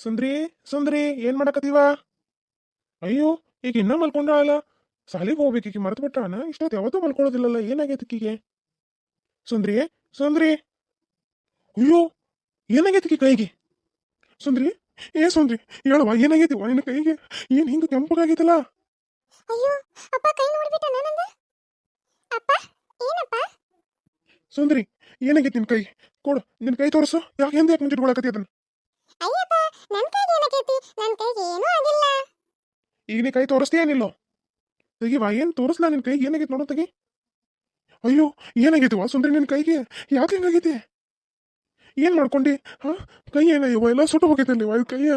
ಸುಂದ್ರಿ ಸುಂದ್ರಿ ಏನ್ ಮಾಡಕತ್ತೀವ? ಅಯ್ಯೋ ಈಗ ಇನ್ನ ಮಲ್ಕೊಂಡಾಳ ಸಾಲಿಗೆ ಹೋಗ್ಬೇಕು ಈಗ ಮರ್ತು ಬಿಟ್ಟಾನ? ಇಷ್ಟೊತ್ತು ಯಾವತ್ತೂ ಮಲ್ಕೊಳ್ಳೋದಿಲ್ಲಲ್ಲ ಏನಾಗೈತಿ ಈಕಿಗೆ? ಸುಂದ್ರಿ ಸುಂದ್ರಿ. ಅಯ್ಯೋ ಏನಾಗೈತಿ ಕಿ ಕೈಗೆ? ಸುಂದ್ರಿ ಏ ಸುಂದ್ರಿ ಹೇಳುವ ಏನಾಗೈತಿ ನಿನ್ನ ಕೈಗೆ? ಏನ್ ಹಿಂಗ ಕೆಂಪಗಾಗೈತಲ್ಲ ಅಯ್ಯೋ ಅಪ್ಪ ಕೈ ನೋಡ್ಬಿಟ್ಟ ನಂದ? ಅಪ್ಪ ಏನಪ್ಪ? ಸುಂದ್ರಿ ಏನಾಗೈತಿ ನಿನ್ ಕೈ? ಕೊಡು ನಿನ್ ಕೈ ತೋರಿಸು. ಯಾಕೆ ಹಿಂದೆ ಯಾಕೆ ಮುಂಚಿಟ್ಕೊಳಕತ್ತಿ ಅದನ್ನ? ಅಯ್ಯಪ್ಪ ನನ್ನ ಕೈಗೆ ಏನಕೈತಿ ನನ್ನ ಕೈಗೆ ಏನೂ ಆಗಿಲ್ಲ. ಈಗ ನೀ ಕೈ ತೋರಿಸ್ತೀಯೇನಿಲ್ಲೋ ತೆಗಿವಾ ಏನು ತೋರಿಸ್ಲಾ ನಿನ್ ಕೈಗೆ ಏನಾಗೈತಿ ನೋಡೋ ತಗಿ. ಅಯ್ಯೋ ಏನಾಗೈತಿ ವಾ ಸುಂದ್ರಿ ನಿನ್ ಕೈಗೆ? ಯಾಕೆ ಹಿಂಗಾಗೈತಿ? ಏನು ಮಾಡ್ಕೊಂಡಿ? ಹಾ ಕೈ ಏನಯ್ಯವ ಎಲ್ಲ ಸುಟ್ಟು ಹೋಗೈತಲ್ಲಿ ವಾ ಕೈಯ.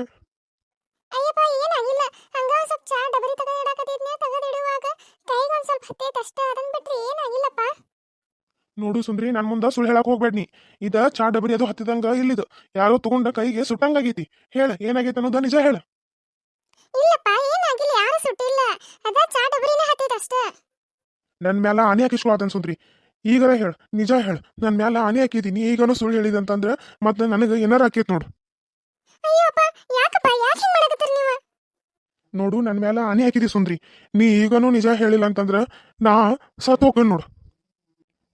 ಅಯ್ಯಪ್ಪ ಏನಾಗಿಲ್ಲ. ಹಂಗ ಸ್ವಲ್ಪ ಚಾ ಡಬರಿ ತಗದಿಡಾಕತ್ತಿದ್ನೆ ತಗದಿಡುವಾಗ ಕೈಗೆ ಒಂದು ಸ್ವಲ್ಪ ಹತ್ತೈತೆ ಅಷ್ಟೇ. ಅದನ್ನ ಬಿಟ್ರೆ ಏನಾಗಿಲ್ಲಪ್ಪ. ನೋಡು ಸುಂದ್ರಿ ನನ್ನ ಮುಂದೆ ಸುಳ್ಳು ಹೇಳಕ್ ಹೋಗ್ಬೇಡ್ನಿ ಇದ ಚಾ ಡಬರಿ ಅದು ಹತ್ತಿದಂಗ ಇಲ್ಲಿದು. ಯಾರೋ ತಗೊಂಡ ಕೈಗೆ ಸುಟ್ಟಂಗಾಗೈತಿ. ಹೇಳ ಏನಾಗೈತೆ ಅನ್ನೋದ ನಿಜ ಹೇಳ. ಇಲ್ಲಪ್ಪ ಏನಾಗಿಲ್ಲ ಯಾರು ಸುಟ್ಟಿಲ್ಲ. ಅದ ಚಾ ಡಬರಿನೇ ಹತ್ತೈತೆ ಅಷ್ಟೇ. ನನ್ ಮ್ಯಾಲ ಆನೆ ಹಾಕಿಸ್ಕೊಳತನ್ ಸುಂದ್ರಿ. ಈಗರ ಹೇಳ ನಿಜ ಹೇಳ. ನನ್ನ ಮ್ಯಾಲ ಆನೆ ಹಾಕಿದೀನಿ ಈಗನೂ ಸುಳ್ಳು ಹೇಳಿದ ಹೇಳಿದಂತಂದ್ರ ಮತ್ತೆ ನನಗೆ ಏನಾರ ಆಕೈತ್ ನೋಡು. ಅಯ್ಯಪ್ಪ ಯಾಕಪ್ಪ ಯಾಕೆ ಮಾಡಕತ್ತೀರಿ ನೀವು? ನೋಡು ನನ್ನ ಮ್ಯಾಲ ಆನೆ ಹಾಕಿದಿ ಸುಂದ್ರಿ. ನೀ ಈಗನೂ ನಿಜ ಹೇಳಿಲ್ಲ ಅಂತಂದ್ರ ನಾ ಸತ್ ಹೋಗ್ತೀನಿ ನೋಡು.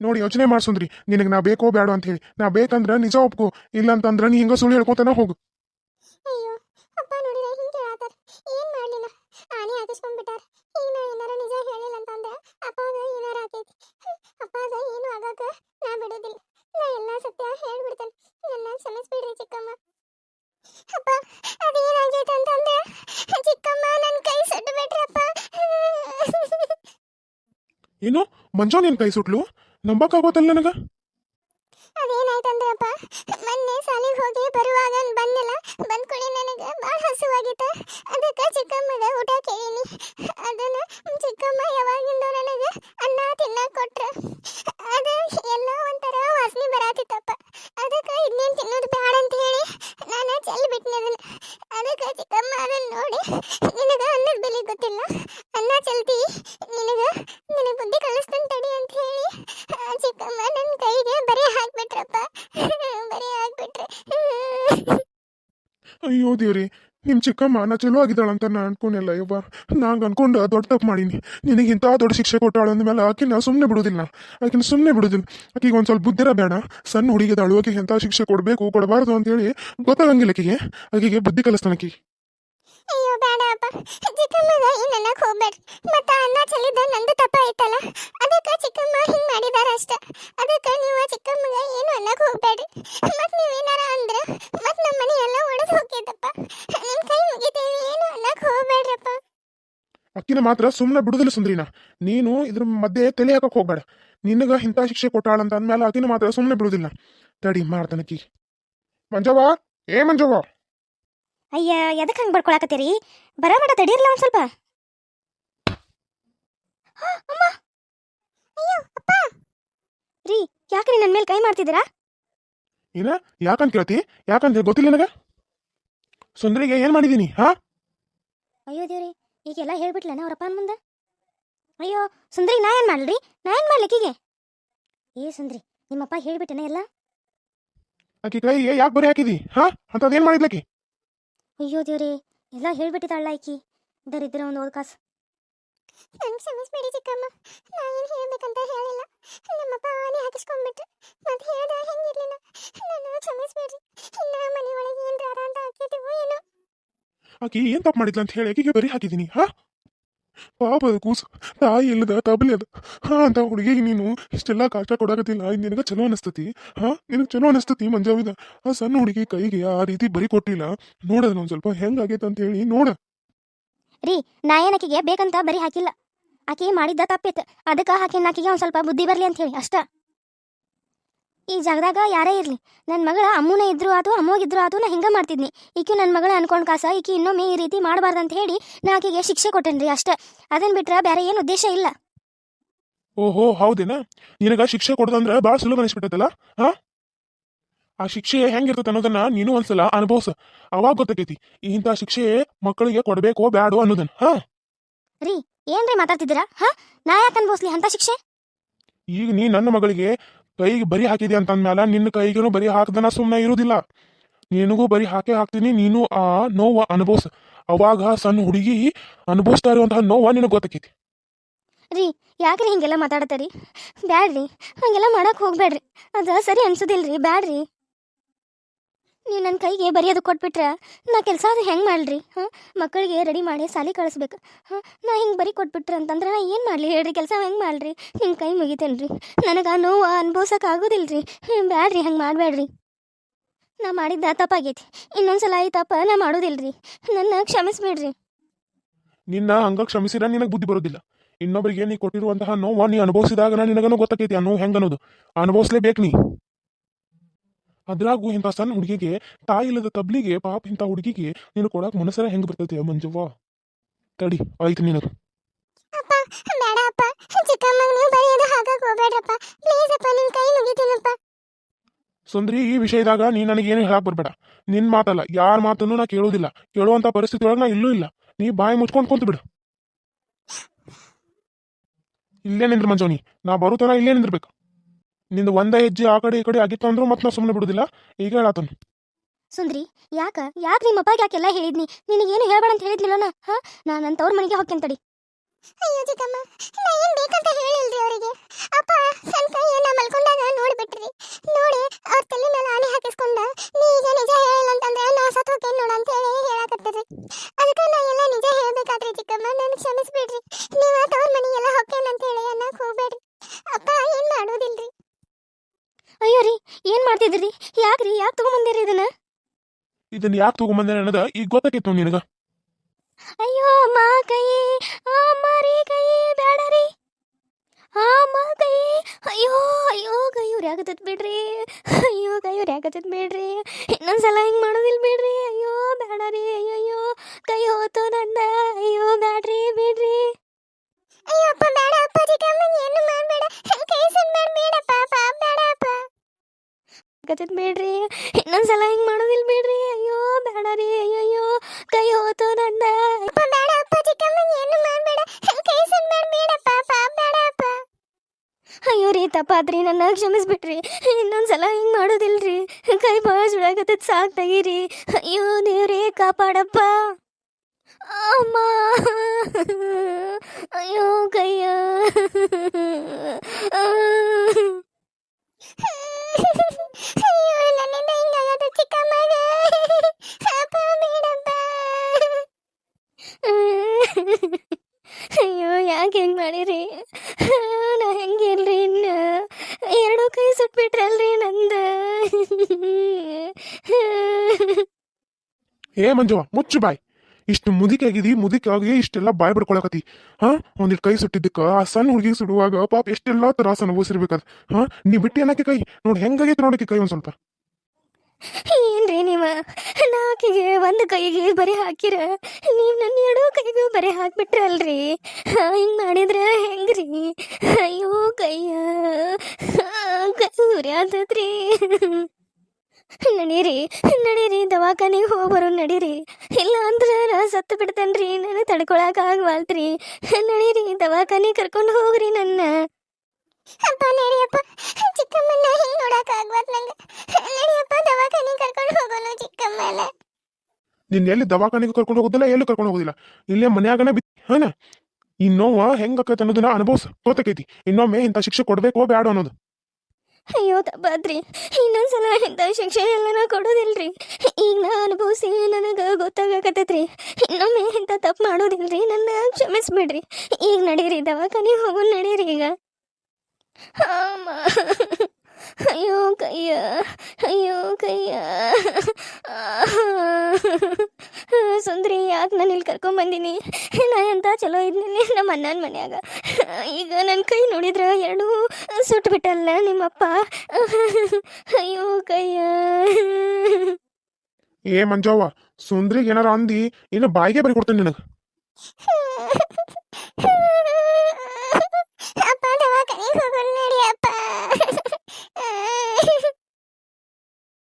ನೋಡಿ ಯೋಚನೆ ಮಾಡ್ಸುಂದ್ರಿ ನಿನಗೆ ನಾ ಬೇಕೋ ಬೇಡ ಅಂತ ಹೇಳಿ. ನಾ ಬೇಕಂದ್ರ ನಿಜ ಒಪ್ಕೋ. ಇಲ್ಲ ಅಂತಂದ್ರ ನೀ ಹಿಂಗ ಸುಳ್ಳು ಹೇಳ್ಕೊತಾನ ಹೋಗು. ಅಯ್ಯೋ ಅಪ್ಪ ನೋಡಿರ ಹಿಂಗೆ ಹೇಳತ್ತಾರ ಏನ್ ಮಾಡ್ಲಿಲ್ಲ? ಆನೆ ಹಾಕಿಸ್ಕೊಂಡ್ಬಿಟ್ಟಾರ. ಈಗ ನಾ ಏನಾರ ನಿಜ ಹೇಳಿಲ್ಲ ಅಂತಂದ್ರೆ ಅಪ್ಪಾಗ ಏನಾರ ಆಕೈತಿ. ಅಪ್ಪಾಗ ಏನು ಆಗಾಕ ನಾ ಬಿಡೋದಿಲ್ಲ. ನಾ ಎಲ್ಲಾ ಸತ್ಯ ಹೇಳ್ಬಿಡ್ತೇನೆ. ನನ್ನ ಕ್ಷಮಿಸ್ಬಿಡ್ರಿ ಚಿಕ್ಕಮ್ಮ. ಅಪ್ಪ ಅದೇನಾಗೈತೆ ಅಂತಂದ್ರೆ ಚಿಕ್ಕಮ್ಮ ನನ್ನ ಕೈ ಸುಟ್ಟು ಬಿಟ್ರಪ್ಪ ಏನು? ಮಂಜ ನಿನ್ ಕೈ ಸುಟ್ಲು? ನಂಬಕ್ಕಾಗೋತಲ್ಲ ನನಗ? ಅದೇನಾಯ್ತಂದ್ರಪ್ಪ, ಮೊನ್ನೆ ಸಾಲಿಗೆ ಹೋಗಿ ಬರುವಾಗ ಬಂದಿಲ್ಲ, ಬಂದ ನನಗೆ ಭಾಳ ಹಸುವಾಗಿತ್ತ. ಅದಕ್ಕೆ ಚಿಕ್ಕಮ್ಮಗ ಊಟ ಕೇಳೀನಿ. ಅದನ್ನ ಚಿಕ್ಕಮ್ಮ ಯಾವಾಗಿಂದ ನನಗೆ ಅನ್ನ ತಿನ್ನಕ್ ಕೊಟ್ರ ಅದ ಎಲ್ಲ ಒಂಥರ ವಾಸನೆ ಬರಾತಿತ್ತಪ್ಪ ಅದಕ್ಕೆ ಇದನ್ನೇನು ತಿನ್ನೋದು ಬೇಡ ಅಂತ ಹೇಳಿ ನಾನು ಚೆಲ್ ಬಿಟ್ನಿ ಅದನ್ನ ಅದಕ್ಕೆ ಚಿಕ್ಕಮ್ಮ ಅದನ್ನ ನೋಡಿ ನಿನಗ ಅನ್ನದ ಬೆಲೆ ಗೊತ್ತಿಲ್ಲ ಅನ್ನ ಚೆಲ್ತಿ ನಿನಗ ನಿನಗೆ ಬುದ್ಧಿ ಕಲಿಸ್ತಂತ ತಡಿ ಅಂತ ಹೇಳಿ ಆ ಚಿಕ್ಕಮ್ಮ ನನ್ನ ಕೈಗೆ ಬರೀ ಹಾಕ್ಬಿಟ್ರಪ್ಪ ಬರೀ ಹಾಕ್ಬಿಟ್ರೆ ಅಯ್ಯೋ ದೇವ್ರಿ ನಿಮ್ಮ ಚಿಕ್ಕಮ್ಮ ನಾ ಚಲೋ ಆಗಿದ್ದಾಳಂತ ನಾ ಅನ್ಕೊಂಡಿಲ್ಲ ಯವ್ವ. ನಂಗೆ ಅನ್ಕೊಂಡು ದೊಡ್ಡ ತಪ್ಪು ಮಾಡೀನಿ. ನಿನಗೆ ಇಂಥ ದೊಡ್ಡ ಶಿಕ್ಷೆ ಕೊಟ್ಟಾಳ ಅಂದ್ಮೇಲೆ ಆಕಿನ ಸುಮ್ಮನೆ ಬಿಡೋದಿಲ್ಲ. ಆಕಿನ ಸುಮ್ಮನೆ ಬಿಡೋದಿಲ್ಲ. ಆಕಿಗೆ ಒಂದು ಸ್ವಲ್ಪ ಬುದ್ಧಿರ ಬೇಡ ಸಣ್ಣ ಹುಡುಗಿದಾಳು, ಆಕಿಗೆ ಎಂಥ ಶಿಕ್ಷೆ ಕೊಡಬೇಕು, ಕೊಡಬಾರ್ದು ಅಂತೇಳಿ ಗೊತ್ತಾಗಂಗಿಲ್ಲ ಆಕಿಗೆ. ಆಕಿಗೆ ಬುದ್ಧಿ ಕಲಿಸ್ತಾನೆ ಆಕಿ ಅಯ್ಯೋ ಬೇಡ ಅಪ್ಪ ಚಿಕ್ಕಮ್ಮಗ ಇನ್ನು ಅನ್ನಕ್ ಹೋಗ್ಬೇಡ್ರಿ ಮತ್ತೆ ಅನ್ನ ಚೆಲ್ಲಿದ್ದ ನಂದು ತಪ್ಪ ಐತಲ್ಲ ಅದಕ್ಕೆ ಚಿಕ್ಕಮ್ಮ ಹಿಂಗೆ ಮಾಡಿದಾರ ಅಷ್ಟ. ಅದಕ್ಕೆ ನೀವು ಚಿಕ್ಕಮ್ಮಗ ಏನು ಅನ್ನಕ್ಕೆ ಹೋಗ್ಬೇಡ್ರಿ. ಮತ್ತೆ ನೀವೇನಾರ ಅಂದ್ರೆ ಮತ್ತೆ ನಮ್ಮ ಮನೆ ಎಲ್ಲ ಒಡೆದು ಹೋಗ್ತೈತಪ್ಪ ನಿಮ್ಮ ಕೈ ಮುಗಿತೇವೆ, ಏನು ಅನ್ನಕ್ಕೆ ಹೋಗ್ಬೇಡ್ರಪ್ಪ. ಅಕ್ಕಿನ ಮಾತ್ರ ಸುಮ್ಮನೆ ಬಿಡುದಿಲ್ಲ ಸುಂದ್ರಿನ. ನೀನು ಇದ್ರ ಮಧ್ಯೆ ತಲೆ ಹಾಕಕ್ ಹೋಗ್ಬೇಡ. ನಿನಗ ಇಂಥ ಶಿಕ್ಷೆ ಕೊಟ್ಟಾಳ ಅಂತ ಅಂದ್ಮೇಲೆ ಆಕಿನ ಮಾತ್ರ ಸುಮ್ಮನೆ ಬಿಡುದಿಲ್ಲ. ತಡಿ ಮಾಡ್ತಾನಕಿ ಮಂಜವ್ವ, ಏ ಮಂಜವ್ವ? ಅಯ್ಯ ಎದಕ್ಕೆ ಹಂಗೆ ಬಡ್ಕೊಳಕತ್ತೀರಿ? ಬರ ಮಾಡ ತಡೀರ್ಲ ಒಂದು ಸ್ವಲ್ಪ. ಅಯ್ಯೋ ಅಪ್ಪ. ರೀ ಯಾಕ್ರಿ ನನ್ನ ಮೇಲೆ ಕೈ ಮಾಡ್ತಿದ್ದೀರಾ? ಏನ ಯಾಕಂತ ಕೇಳ್ತಿ? ಯಾಕಂತ ಗೊತ್ತಿಲ್ಲ ನನಗ? ಸುಂದ್ರಿಗೆ ಏನು ಮಾಡಿದೀನಿ ಹಾ? ಅಯ್ಯೋ ದೇವ್ರಿ ಈಗೆಲ್ಲ ಹೇಳ್ಬಿಟ್ಲೇನ ಅವ್ರಪ್ಪ ಮುಂದೆ? ಅಯ್ಯೋ ಸುಂದ್ರಿಗೆ ನಾ ಏನು ಮಾಡ್ಲಿ? ನಾ ಏನು ಮಾಡ್ಲಿಕ್ಕೀಗೆ ಏ ಸುಂದ್ರಿ ನಿಮ್ಮಪ್ಪ ಹೇಳ್ಬಿಟ್ಟೆನ ಎಲ್ಲ? ಆಕಿ ಕೈಗೆ ಯಾಕೆ ಬರೀ ಹಾಕಿದಿ ಹಾ? ಅಂತ ಏನ್ ಮಾಡಿದ್ಲಕಿ ಅಯ್ಯೋ ದೇವ್ರಿ ಎಲ್ಲ ಹೇಳ್ಬಿಟ್ಟಿದ್ದಾಳ ಈಕಿ ದರಿದ್ರ ಒಂದು ಓದ್ಕಾಸ್ ನನಗೆ ಕ್ಷಮಿಸ್ಬೇಡಿ ಚಿಕ್ಕಮ್ಮ ನಾ ಏನು ಹೇಳ್ಬೇಕಂತ ಹೇಳಿಲ್ಲ. ನಮ್ಮಪ್ಪ ಆನೆ ಹಾಕಿಸ್ಕೊಂಡ್ಬಿಟ್ರು. ಮತ್ತೆ ಹೇಳ್ದ ಹೆಂಗಿರ್ಲಿಲ್ಲ. ನನ್ನ ಕ್ಷಮಿಸ್ಬೇಡ್ರಿ ಇನ್ನ ಮನೆ ಒಳಗೆ ಏನ್ರಾರ ಅಂತ ಹಾಕಿದ್ದೀವೋ ಏನೋ. ಆಕಿ ಏನು ತಪ್ಪು ಮಾಡಿದ್ಲ ಅಂತ ಹೇಳಿ ಆಕಿಗೆ ಬರೀ ಹಾಕಿದ್ದೀನಿ ಹಾ? ಪಾಪ ಅದು ಕೂಸು. ತಾಯಿ ಇಲ್ಲದ ತಬಲಿ ಅದ. ಹಾ, ಅಂತ ಹುಡುಗಿಗೆ ನೀನು ಇಷ್ಟೆಲ್ಲ ಕಷ್ಟ ಕೊಡಕತ್ತಿಲ್ಲ. ಇದು ನಿನಗ ಚಲೋ ಅನಸ್ತತಿ. ಹಾ, ನಿನಗೆ ಚಲೋ ಅನಸ್ತತಿ ಮಂಜಾವಿದ. ಆ ಸಣ್ಣ ಹುಡುಗಿ ಕೈಗೆ ಆ ರೀತಿ ಬರಿ ಕೊಟ್ಟಿಲ್ಲ. ನೋಡದ ಒಂದು ಸ್ವಲ್ಪ. ಹೆಂಗಾಗೈತೆ ಅಂತ ಹೇಳಿ ನೋಡ. ರೀ ನಾ ಏನಕಿಗೆ ಆಕಿಗೆ ಬೇಕಂತ ಬರಿ ಹಾಕಿಲ್ಲ. ಆಕೆ ಮಾಡಿದ್ದ ತಪ್ಪಿತ್ತು ಅದಕ್ಕೆ ಹಾಕಿನ ನಾಕಿಗೆ ಒಂದು ಸ್ವಲ್ಪ ಬುದ್ಧಿ ಬರಲಿ ಅಂತ ಹೇಳಿ. ಅಷ್ಟ. ಈ ಜಾಗದಾಗ ಯಾರೇ ಇರಲಿ. ನನ್ನ ಮಗಳ ಅಮ್ಮನೇ ಇದ್ರು ಆತು ಅಮ್ಮೋಗಿದ್ರು ಆತು ನಾ ಹಿಂಗೆ ಮಾಡ್ತಿದ್ನಿ. ಈಕೆ ನನ್ನ ಮಗಳ ಅನ್ಕೊಂಡು ಕಾಸ ಈಕೆ ಇನ್ನೊಮ್ಮೆ ಈ ರೀತಿ ಮಾಡಬಾರ್ದು ಅಂತ ಹೇಳಿ ನಾ ಆಕೆಗೆ ಶಿಕ್ಷೆ ಕೊಟ್ಟೇನ್ರಿ ಅಷ್ಟೇ. ಅದನ್ನ ಬಿಟ್ರೆ ಬೇರೆ ಏನು ಉದ್ದೇಶ ಇಲ್ಲ. ಓಹೋ ಹೌದೇನಾ? ನಿನಗ ಶಿಕ್ಷೆ ಕೊಡೋದಂದ್ರೆ ಭಾಳ ಸುಲಭ ಅನಿಸ್ಬಿಟ್ಟೈತಲ್ಲ ಹಾ? ಆ ಶಿಕ್ಷೆ ಹೆಂಗಿರ್ತೈತೆ ಅನ್ನೋದನ್ನ ನೀನು ಒಂದ್ಸಲ ಅನುಭವಿಸ. ಅವಾಗ ಗೊತ್ತಾಕೈತಿ ಇಂಥ ಶಿಕ್ಷೆ ಮಕ್ಕಳಿಗೆ ಕೊಡಬೇಕೋ ಬ್ಯಾಡೋ ಅನ್ನೋದನ್ನ ಹಾ? ರೀ ಏನ್ರಿ ಮಾತಾಡ್ತಿದ್ದೀರಾ ಹಾ? ನಾ ಯಾಕೆ ಅನ್ಭವಿಸ್ಲಿ ಅಂತ ಶಿಕ್ಷೆ? ಈಗ ನೀ ನನ್ನ ಮಗಳಿಗೆ ಕೈಗೆ ಬರಿ ಹಾಕಿದೆ ಅಂತಂದ್ಮೇಲೆ ನಿನ್ನ ಕೈಗೇನು ಬರಿ ಹಾಕದನ ಸುಮ್ಮನೆ ಇರುವುದಿಲ್ಲ ನಿನಗೂ ಬರಿ ಹಾಕೇ ಹಾಕ್ತೀನಿ, ನೀನು ಆ ನೋವ ಅನುಭವಿಸ. ಅವಾಗ ಸಣ್ಣ ಹುಡುಗಿ ಅನುಭವಿಸ್ತಾ ಇರುವಂತಹ ನೋವ ನಿನಗೆ ಗೊತ್ತಾಕೈತಿ. ರೀ, ಯಾಕ್ರಿ ಹಿಂಗೆಲ್ಲ ಮಾತಾಡತ್ತೀರಿ? ಬ್ಯಾಡ್ರಿ, ಹಂಗೆಲ್ಲ ಮಾಡಕ್ಕೆ ಹೋಗ್ಬೇಡ್ರಿ. ಅದು ಸರಿ ಅನ್ಸೋದಿಲ್ರಿ, ಬ್ಯಾಡ್ರಿ. ನೀವು ನನ್ನ ಕೈಗೆ ಬರೆಯೋದು ಕೊಟ್ಬಿಟ್ರೆ ನಾ ಕೆಲಸ ಅದು ಹೆಂಗೆ ಮಾಡ್ರಿ ಹಾಂ? ಮಕ್ಕಳಿಗೆ ರೆಡಿ ಮಾಡಿ ಸಾಲಿ ಕಳಿಸ್ಬೇಕು. ಹಾಂ? ನಾ ಹಿಂಗೆ ಬರೀ ಕೊಟ್ಬಿಟ್ರೆ ಅಂತಂದ್ರೆ ನಾ ಏನು ಮಾಡಲಿ? ಹೇಳ್ರಿ, ಕೆಲಸ ಹೆಂಗೆ ಮಾಡ್ರಿ ನಿಮ್ಮ ಕೈ ಮುಗಿತೇನೆ ರೀ ನನಗೆ ಆ ನೋವು ಅನ್ಭವ್ಸಕ್ಕೆ ಆಗೋದಿಲ್ಲ ರೀ ಹ್ಞೂ ಬ್ಯಾಡ್ರಿ, ಹಂಗೆ ಮಾಡಬೇಡ್ರಿ ನಾ ಮಾಡಿದ್ದ ತಪ್ಪಾಗೈತಿ. ಇನ್ನೊಂದ್ಸಲ ಈ ತಪ್ಪ ನಾ ಮಾಡೋದಿಲ್ಲ ರೀ ನನ್ನ ಕ್ಷಮಿಸ್ಬೇಡ್ರಿ. ನಿನ್ನ ಹಂಗ ಕ್ಷಮಿಸಿದ್ರೆ ನಿನಗೆ ಬುದ್ಧಿ ಬರೋದಿಲ್ಲ. ಇನ್ನೊಬ್ಬರಿಗೆ ನೀ ಕೊಟ್ಟಿರುವಂತಹ ನೋವು ನೀ ಅನುಭವಿಸಿದಾಗ ನಿನಗನು ಗೊತ್ತಾಕೈತಿ ಆ ನೋವು ಹೆಂಗನ್ನೋದು. ಅನುಭವಿಸ್ಲೇಬೇಕು ನೀ. ಅದ್ರಾಗೂ ಇಂಥ ಸಣ್ಣ ಹುಡುಗಿಗೆ ತಾಯಿ ಇಲ್ಲದ ತಬ್ಲಿಗೆ ಪಾಪ ಇಂಥ ಹುಡುಗಿಗೆ ನೀನು ಕೊಡಕ್ ಮನಸರ ಹೆಂಗ್ ಬರ್ತೈತಿ ಮಂಜವ್ವ? ತಡಿ ಆಯ್ತು ನೀನು. ಅಪ್ಪ ಅಪ್ಪ. ಚಿಕ್ಕಮ್ಮಗ್ ನೀವು ಬರೆಯೋದು ಹಾಕಕ್ ಹೋಗ್ಬೇಡ್ರಪ್ಪ ಪ್ಲೀಸ್ ಅಪ್ಪ ನಿಮ್ ಕೈ ಮುಗಿತೀನಪ್ಪ ಸುಂದ್ರಿ ಈ ವಿಷಯದಾಗ ನೀ ನನಗೇನು ಹೇಳಕ್ ಬರ್ಬೇಡ. ನಿನ್ ಮಾತಲ್ಲ ಯಾರ ಮಾತನ್ನು ನಾ ಕೇಳೋದಿಲ್ಲ ಕೇಳುವಂತ ಪರಿಸ್ಥಿತಿ ಒಳಗೆ ನಾ ಇಲ್ಲೂ ಇಲ್ಲ. ನೀ ಬಾಯಿ ಮುಚ್ಕೊಂಡು ಕುಂತು ಬಿಡು. ಇಲ್ಲೇ ನಿಂದ್ರ ಮಂಜೋನಿ ನೀ ನಾ ಬರುತ್ತಾನ ಇಲ್ಲೇ ನಿಂದಿರ್ಬೇಕು. ನಿಂದು ಒಂದೇ ಹೆಜ್ಜೆ ಆ ಕಡೆ ಈ ಕಡೆ ಆಗಿತ್ತು ಅಂದ್ರೂ ಮತ್ತೆ ನಾ ಸುಮ್ಮನೆ ಬಿಡುದಿಲ್ಲ. ಈಗ ಹೇಳಾತನು. ಸುಂದ್ರಿ ಯಾಕ? ಯಾಕ ನಿಮ್ಮ ಅಪ್ಪಾಗ ಯಾಕೆಲ್ಲ ಹೇಳಿದ್ನಿ? ನಿನಗೆ ಏನು ಹೇಳಬೇಡ ಅಂತ ಹೇಳಿದ್ನಿಲ್ಲನ ನಾ? ಹಾ? ನಾನು ನನ್ನ ತವ್ರ ಮನೆಗೆ ಹೋಗ್ತೇನೆ ತಡಿ. ಅಯ್ಯೋ ಚಿಕ್ಕಮ್ಮ ನಾ ಏನು ಬೇಕಂತ ಹೇಳಿಲ್ರಿ ಅವರಿಗೆ? ರೀ ಏನ್ ಮಾಡ್ತಿದ್ರಿ? ಯಾಕ್ರಿ? ಯಾಕೆ ತಗೊಂಬಂದಿರಿ ಇದನ್ನ? ಇದನ್ನ ಯಾಕೆ ತಗೊಂಬಂದೆ ಅನ್ನೋದ ಈಗ ಗೊತ್ತಾಗಿತ್ತು ನಿನಗ. ಅಯ್ಯೋ ಮಾ ಕೈ ಅಮ್ಮ ರೀ ಕೈ ಬೇಡ ರೀ. ಅಮ್ಮ ಕೈ ಅಯ್ಯೋ ಅಯ್ಯೋ ಕೈ ಉರ್ಯಾಕತ್ತೈತ್ ಬಿಡ್ರಿ. ಅಯ್ಯೋ ಕೈ ಉರ್ಯಾಕತ್ತೈತ್ ಬಿಡ್ರಿ. ಇನ್ನೊಂದ್ಸಲ ಹಿಂಗ್ ಮಾಡೋದಿಲ್ಲ ತಪ್ಪಾದ್ರಿ ನನ್ನ ಕ್ಷಮಿಸ್ಬಿಟ್ರಿ. ಇನ್ನೊಂದ್ಸಲ ಹಿಂಗೆ ಮಾಡೋದಿಲ್ರಿ. ಕೈ ಭಾಳ ಸುಡಾಕತ್ತೈತ್ ಸಾಕ್ ತೆಗೀರಿ. ಅಯ್ಯೋ, ದೇವ್ರೇ, ಕಾಪಾಡಪ್ಪ. ಅಮ್ಮ. ಅಯ್ಯೋ, ಕೈಯ ಅಯ್ಯೋ ನನ್ನಿಂದ ಹಿಂಗಾಗದ ಚಿಕ್ಕಮ್ಮಗ ಅಪ್ಪ ಬೇಡಪ್ಪ ಅಯ್ಯೋ ಯಾಕೆ ಹೆಂಗೆ ಮಾಡಿರಿ ನಾ ಹೆಂಗೆ ಇಲ್ರಿ ಇನ್ನು ಎರಡು ಕೈ ಸುಟ್ಬಿಟ್ರಲ್ರಿ ನಂದ ಏ ಮಂಜವ್ವ ಮುಚ್ಚು ಬಾಯ್ ಇಷ್ಟು ಮುದಿಕಾಗಿದಿ ಮುದುಕಾಗಿ ಇಷ್ಟೆಲ್ಲ ಬಾಯ್ ಬಿಡ್ಕೊಳಕತಿ ಹಾ ಒಂದಿಟ್ಟು ಕೈ ಸುಟ್ಟಿದ್ದಕ್ಕ, ಆ ಸಣ್ಣ ಹುಡುಗಿಗೆ ಸುಡುವಾಗ ಪಾಪ ಎಷ್ಟೆಲ್ಲ ತ್ರಾಸ ಅನುಭವಿಸಿರ್ಬೇಕದ ಹಾ, ನೀ ಬಿಟ್ಟು ಏನಕ್ಕೆ ಕೈ? ನೋಡಿ, ಹೆಂಗಾಗೈತೆ ನೋಡಕ್ಕೆ ಕೈ ಒಂದು ಸ್ವಲ್ಪ. ಏನ್ರಿ ನೀವ? ನಾಕಿಗೆ ಒಂದು ಕೈಗೆ ಬರೆ ಹಾಕಿರ? ನೀವು ನನ್ನ ಎರಡೂ ಕೈಗೂ ಬರೆ ಹಾಕ್ಬಿಟ್ರಲ್ರಿ? ಹಿಂಗೆ ಮಾಡಿದ್ರ ಹೆಂಗ್ರಿ? ಅಯ್ಯೋ ಕೈಯ. ಕೈ ಉರಿಯಾತತ್ರಿ ನಡೀರಿ ನಡೀರಿ ದವಾಖಾನೆಗೆ ಹೋಗ್ಬರು ನಡೀರಿ. ಇಲ್ಲ ಅಂದ್ರೆ ನಾ ಸತ್ತು ಬಿಡ್ತೇನ್ರಿ ನಾನು ತಡ್ಕೊಳಕ್ ಆಗವಲ್ತ್ರಿ. ನಡೀರಿ ದವಾಖಾನೆ ಕರ್ಕೊಂಡು ಹೋಗ್ರಿ ನನ್ನ. ಅಪ್ಪ ನಡಿಯಪ್ಪ. ಚಿಕ್ಕಮ್ಮನ ಹಿಂಗ್ ನೋಡಕ್ ಆಗ್ಬಾರ್ದು ನಂಗೆ? ನಡಿಯಪ್ಪ ದವಾಖಾನೆ ಕರ್ಕೊಂಡು ಹೋಗೋಣ ಚಿಕ್ಕಮ್ಮನ ನಿನ್ನ ಎಲ್ಲಿ ದವಾಖಾನೆಗೆ ಕರ್ಕೊಂಡು ಹೋಗೋದಿಲ್ಲ ಎಲ್ಲೂ ಕರ್ಕೊಂಡು ಹೋಗೋದಿಲ್ಲ? ಇಲ್ಲೇ ಮನ್ಯಾಗನ ಬಿ ಹಾನ? ಈ ನೋವ ಹೆಂಗ್ ಆಕೈತೆ ಅನ್ನೋದನ್ನ ಅನುಭವಿಸ್ ಗೊತ್ತಾಕೈತಿ ಇನ್ನೊಮ್ಮೆ ಇಂಥ ಶಿಕ್ಷೆ ಕೊಡ್ಬೇಕೋ ಬೇಡ ಅನ್ನೋದು. ಅಯ್ಯೋ ತಬ್ಬಾದ್ರಿ ಇನ್ನೊಂದ್ಸಲ ಇಂಥ ಶಿಕ್ಷೆ ಎಲ್ಲ ನಾ ಕೊಡೋದಿಲ್ರಿ. ಈಗ ನಾ ಅನುಭವಿಸಿ ನನಗೆ ಗೊತ್ತಾಗಕತ್ತೈತ್ರಿ. ಇನ್ನೊಮ್ಮೆ ಇಂಥ ತಪ್ಪು ಮಾಡೋದಿಲ್ರಿ, ನನ್ನ ಕ್ಷಮಿಸ್ಬಿಡ್ರಿ. ಈಗ ನಡೀರಿ ದವಾಖಾನೆ ಹೋಗೋ ನಡೀರಿ ಈಗ. ಅಮ್ಮ. ಅಯ್ಯೋ ಕಯ್ಯ ಅಯ್ಯೋ ಕಯ್ಯ ಸುಂದ್ರಿ ಯಾಕೆ ನಾನು ಇಲ್ಲಿ ಕರ್ಕೊಂಬಂದೀನಿ? ನಾ ಎಂತ ಚಲೋ ಇದ್ದೀನಿ ನಮ್ಮ ಅಣ್ಣನ ಮನ್ಯಾಗ. ಈಗ ನನ್ನ ಕೈ ನೋಡಿದ್ರೆ ಎರಡೂ ಸುಟ್ಬಿಟ್ಟಲ್ಲ ನಿಮ್ಮಪ್ಪ. ಅಯ್ಯೋ ಕಯ್ಯ ಏ ಮಂಜವ್ವ ಸುಂದ್ರಿಗೆ ಏನಾರ ಅಂದಿ ಇನ್ನು ಬಾಯಿಗೆ ಬರಿ ಕೊಡ್ತೇನೆ ನಿನಗೆ.